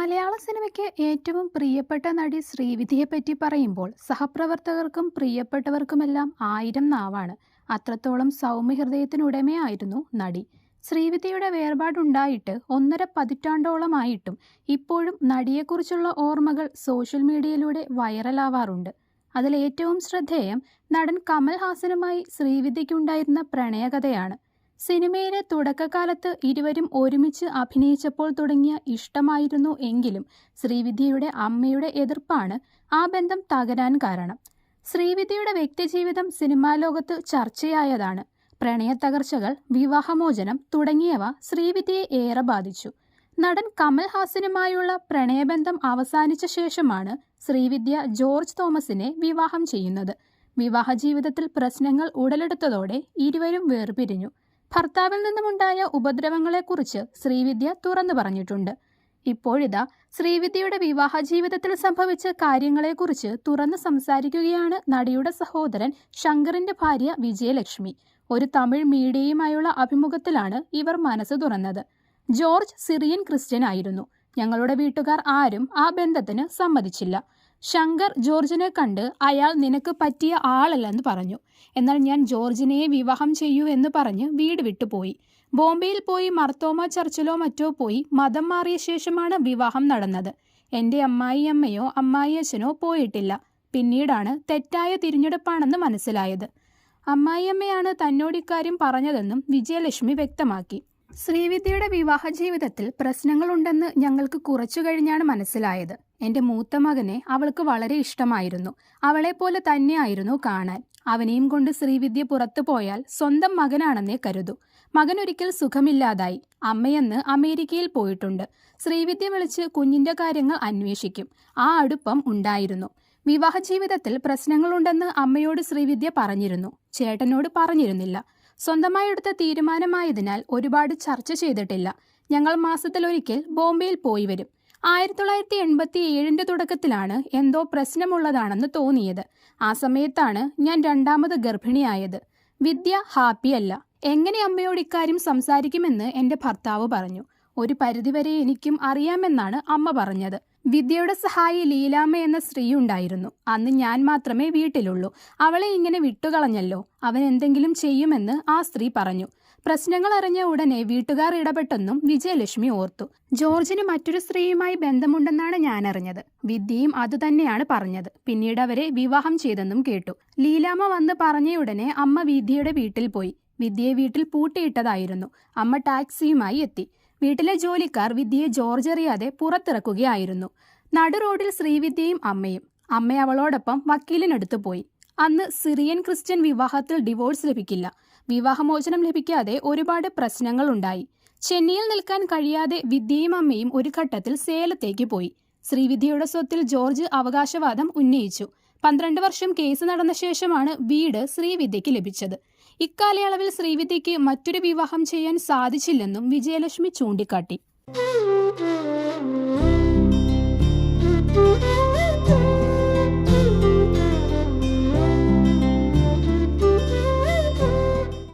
മലയാള സിനിമയ്ക്ക് ഏറ്റവും പ്രിയപ്പെട്ട നടി ശ്രീവിധിയെപ്പറ്റി പറയുമ്പോൾ സഹപ്രവർത്തകർക്കും പ്രിയപ്പെട്ടവർക്കുമെല്ലാം ആയിരം നാവാണ്. അത്രത്തോളം സൗമ്യഹൃദയത്തിനുടമയായിരുന്നു നടി. ശ്രീവിധിയുടെ വേർപാടുണ്ടായിട്ട് ഒന്നര പതിറ്റാണ്ടോളമായിട്ടും ഇപ്പോഴും നടിയെക്കുറിച്ചുള്ള ഓർമ്മകൾ സോഷ്യൽ മീഡിയയിലൂടെ വൈറലാവാറുണ്ട്. അതിലേറ്റവും ശ്രദ്ധേയം നടൻ കമൽഹാസനുമായി ഹാസനുമായി ശ്രീവിദ്യയ്ക്കുണ്ടായിരുന്ന പ്രണയകഥയാണ്. സിനിമയിലെ തുടക്കകാലത്ത് ഇരുവരും ഒരുമിച്ച് അഭിനയിച്ചപ്പോൾ തുടങ്ങിയ ഇഷ്ടമായിരുന്നു എങ്കിലും ശ്രീവിദ്യയുടെ അമ്മയുടെ എതിർപ്പാണ് ആ ബന്ധം തകരാൻ കാരണം. ശ്രീവിദ്യയുടെ വ്യക്തിജീവിതം സിനിമാ ലോകത്ത് ചർച്ചയായതാണ്. പ്രണയത്തകർച്ചകൾ വിവാഹമോചനം തുടങ്ങിയവ ശ്രീവിദ്യയെ ഏറെ ബാധിച്ചു. നടൻ കമൽഹാസനുമായുള്ള പ്രണയബന്ധം അവസാനിച്ച ശേഷമാണ് ശ്രീവിദ്യ ജോർജ് തോമസിനെ വിവാഹം ചെയ്യുന്നത്. വിവാഹ ജീവിതത്തിൽ പ്രശ്നങ്ങൾ ഉടലെടുത്തതോടെ ഇരുവരും വേർപിരിഞ്ഞു. ഭർത്താവിൽ നിന്നുമുണ്ടായ ഉപദ്രവങ്ങളെക്കുറിച്ച് ശ്രീവിദ്യ തുറന്നു പറഞ്ഞിട്ടുണ്ട്. ഇപ്പോഴിതാ ശ്രീവിദ്യയുടെ വിവാഹ ജീവിതത്തിൽ സംഭവിച്ച കാര്യങ്ങളെക്കുറിച്ച് തുറന്നു സംസാരിക്കുകയാണ് നടിയുടെ സഹോദരൻ ശങ്കറിന്റെ ഭാര്യ വിജയലക്ഷ്മി. ഒരു തമിഴ് മീഡിയയുമായുള്ള അഭിമുഖത്തിലാണ് ഇവർ മനസ്സ് തുറന്നത്. ജോർജ് സിറിയൻ ക്രിസ്ത്യൻ ആയിരുന്നു. ഞങ്ങളുടെ വീട്ടുകാർ ആരും ആ ബന്ധത്തിന് സമ്മതിച്ചില്ല. ശങ്കർ ജോർജിനെ കണ്ട് അയാൾ നിനക്ക് പറ്റിയ ആളല്ലെന്ന് പറഞ്ഞു. എന്നാൽ ഞാൻ ജോർജിനെ വിവാഹം ചെയ്യൂ എന്ന് പറഞ്ഞ് വീട് വിട്ടുപോയി ബോംബെയിൽ പോയി മർത്തോമ ചർച്ചിലോ മറ്റോ പോയി മതം മാറിയ ശേഷമാണ് വിവാഹം നടന്നത്. എന്റെ അമ്മായിയമ്മയോ അമ്മായിയച്ഛനോ പോയിട്ടില്ല. പിന്നീടാണ് തെറ്റായ തിരഞ്ഞെടുപ്പാണെന്ന് മനസ്സിലായത്. അമ്മായിയമ്മയാണ് തന്നോട് ഇക്കാര്യം പറഞ്ഞതെന്നും വിജയലക്ഷ്മി വ്യക്തമാക്കി. ശ്രീവിദ്യയുടെ വിവാഹ ജീവിതത്തിൽ പ്രശ്നങ്ങളുണ്ടെന്ന് ഞങ്ങൾക്ക് കുറച്ചു കഴിഞ്ഞാണ് മനസ്സിലായത്. എന്റെ മൂത്ത മകനെ അവൾക്ക് വളരെ ഇഷ്ടമായിരുന്നു. അവളെപ്പോലെ തന്നെയായിരുന്നു കാണാൻ. അവനെയും കൊണ്ട് ശ്രീവിദ്യ പുറത്തു പോയാൽ സ്വന്തം മകനാണെന്നേ കരുതൂ. മകൻ ഒരിക്കൽ സുഖമില്ലാതായി. അമ്മയെന്ന് അമേരിക്കയിൽ പോയിട്ടുണ്ട്. ശ്രീവിദ്യ വിളിച്ച് കുഞ്ഞിന്റെ കാര്യങ്ങൾ അന്വേഷിക്കും. ആ അടുപ്പം ഉണ്ടായിരുന്നു. വിവാഹ ജീവിതത്തിൽ പ്രശ്നങ്ങളുണ്ടെന്ന് അമ്മയോട് ശ്രീവിദ്യ പറഞ്ഞിരുന്നു. ചേട്ടനോട് പറഞ്ഞിരുന്നില്ല. സ്വന്തമായി എടുത്ത തീരുമാനമായതിനാൽ ഒരുപാട് ചർച്ച ചെയ്തിട്ടില്ല. ഞങ്ങൾ മാസത്തിലൊരിക്കൽ ബോംബെയിൽ പോയി വരും. ആയിരത്തി തൊള്ളായിരത്തി എൺപത്തി ഏഴിന്റെ തുടക്കത്തിലാണ് എന്തോ പ്രശ്നമുള്ളതാണെന്ന് തോന്നിയത്. ആ സമയത്താണ് ഞാൻ രണ്ടാമത് ഗർഭിണിയായത്. വിദ്യ ഹാപ്പിയല്ല. എങ്ങനെ അമ്മയോട് ഇക്കാര്യം സംസാരിക്കുമെന്ന് എന്റെ ഭർത്താവ് പറഞ്ഞു. ഒരു പരിധിവരെ എനിക്കും അറിയാമെന്നാണ് അമ്മ പറഞ്ഞത്. വിദ്യയുടെ സഹായി ലീലാമ്മ എന്ന സ്ത്രീ ഉണ്ടായിരുന്നു. അന്ന് ഞാൻ മാത്രമേ വീട്ടിലുള്ളൂ. അവളെ ഇങ്ങനെ വിട്ടുകളഞ്ഞല്ലോ. അവൻ എന്തെങ്കിലും ചെയ്യുമെന്ന് ആ സ്ത്രീ പറഞ്ഞു. പ്രശ്നങ്ങൾ അറിഞ്ഞ ഉടനെ വീട്ടുകാർ ഇടപെട്ടെന്നും വിജയലക്ഷ്മി ഓർത്തു. ജോർജിന് മറ്റൊരു സ്ത്രീയുമായി ബന്ധമുണ്ടെന്നാണ് ഞാൻ അറിഞ്ഞത് വിദ്യയും അതുതന്നെയാണ് പറഞ്ഞത്. പിന്നീട് അവരെ വിവാഹം ചെയ്തെന്നും കേട്ടു. ലീലാമ്മ വന്ന് പറഞ്ഞയുടനെ അമ്മ വിദ്യയുടെ വീട്ടിൽ പോയി. വിദ്യയെ വീട്ടിൽ പൂട്ടിയിട്ടതായിരുന്നു. അമ്മ ടാക്സിയുമായി എത്തി. വീട്ടിലെ ജോലിക്കാർ വിദ്യയെ ജോർജ് അറിയാതെ പുറത്തിറക്കുകയായിരുന്നു. നടു റോഡിൽ ശ്രീവിദ്യയും അമ്മയും. അമ്മ അവളോടൊപ്പം വക്കീലിനടുത്ത് പോയി. അന്ന് സിറിയൻ ക്രിസ്ത്യൻ വിവാഹത്തിൽ ഡിവോഴ്സ് ലഭിക്കില്ല. വിവാഹമോചനം ലഭിക്കാതെ ഒരുപാട് പ്രശ്നങ്ങൾ ഉണ്ടായി ചെന്നൈയിൽ നിൽക്കാൻ കഴിയാതെ വിദ്യയും അമ്മയും ഒരു ഘട്ടത്തിൽ സേലത്തേക്ക് പോയി. ശ്രീവിദ്യയുടെ സ്വത്തിൽ ജോർജ് അവകാശവാദം ഉന്നയിച്ചു. പന്ത്രണ്ട് വർഷം കേസ് നടന്ന ശേഷമാണ് വീട് ശ്രീവിദ്യയ്ക്ക് ലഭിച്ചത്. ഇക്കാലയളവിൽ ശ്രീവിദ്യയ്ക്ക് മറ്റൊരു വിവാഹം ചെയ്യാൻ സാധിച്ചില്ലെന്നും വിജയലക്ഷ്മി ചൂണ്ടിക്കാട്ടി.